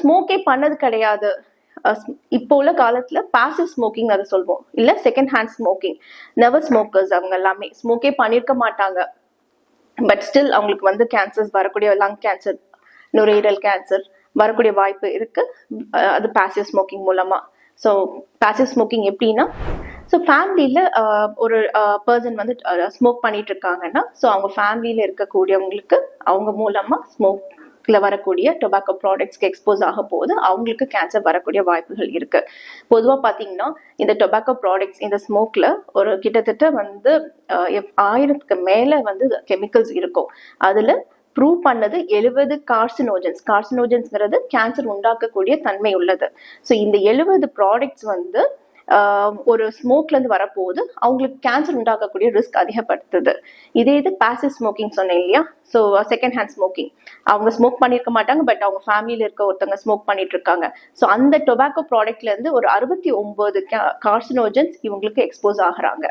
ஸ்மோக்கே பண்ணது கிடையாது. இப்போ உள்ள காலத்துல பாசிவ் ஸ்மோக்கிங் அதை சொல்வோம். இல்ல second hand smoking never smokers அவங்க எல்லாமே. ஸ்மோக்கே பண்ணியிருக்க மாட்டாங்க. பட் ஸ்டில் அவங்களுக்கு வந்து கேன்சர்ஸ் வரக்கூடிய லங் கேன்சர் நுரையீரல் கேன்சர் வரக்கூடிய வாய்ப்பு இருக்கு. அது பாசிவ் ஸ்மோக்கிங் மூலமா. ஸோ பாசிவ் ஸ்மோக்கிங் எப்படின்னா ஸோ ஃபேமிலியில் ஒரு பர்சன் வந்து ஸ்மோக் பண்ணிட்டு இருக்காங்கன்னா ஸோ அவங்க ஃபேமிலியில் இருக்கக்கூடியவங்களுக்கு அவங்க மூலமாக ஸ்மோக்ல வரக்கூடிய டொபாக்கோ ப்ராடக்ட்ஸ்க்கு எக்ஸ்போஸ் ஆக போது அவங்களுக்கு கேன்சர் வரக்கூடிய வாய்ப்புகள் இருக்கு. பொதுவாக பார்த்தீங்கன்னா இந்த டொபாக்கோ ப்ராடக்ட்ஸ் இந்த ஸ்மோக்ல ஒரு கிட்டத்தட்ட வந்து எப்- ஆயிரத்துக்கு மேலே வந்து கெமிக்கல்ஸ் இருக்கும். அதில் ப்ரூவ் பண்ணது எழுபது கார்சினோஜன்ஸ் கார்சினோஜன்ஸ்ங்கிறது கேன்சர் உண்டாக்கக்கூடிய தன்மை உள்ளது. ஸோ இந்த எழுபது ப்ராடக்ட்ஸ் வந்து ஒரு ஸ்மோக்லேருந்து வரப்போகுது. அவங்களுக்கு கேன்சர் உண்டாக்கக்கூடிய ரிஸ்க் அதிகப்படுத்துது. இதே இது பேசிவ் ஸ்மோக்கிங் சொன்னேன் இல்லையா? ஸோ செகண்ட் ஹேண்ட் ஸ்மோக்கிங் அவங்க ஸ்மோக் பண்ணியிருக்க மாட்டாங்க பட் அவங்க ஃபேமிலியில் இருக்க ஒருத்தவங்க ஸ்மோக் பண்ணிட்டு இருக்காங்க. ஸோ அந்த டொபாக்கோ ப்ராடக்ட்லேருந்து ஒரு அறுபத்தி ஒம்பது கார்சினோஜன்ஸ் இவங்களுக்கு எக்ஸ்போஸ் ஆகுறாங்க.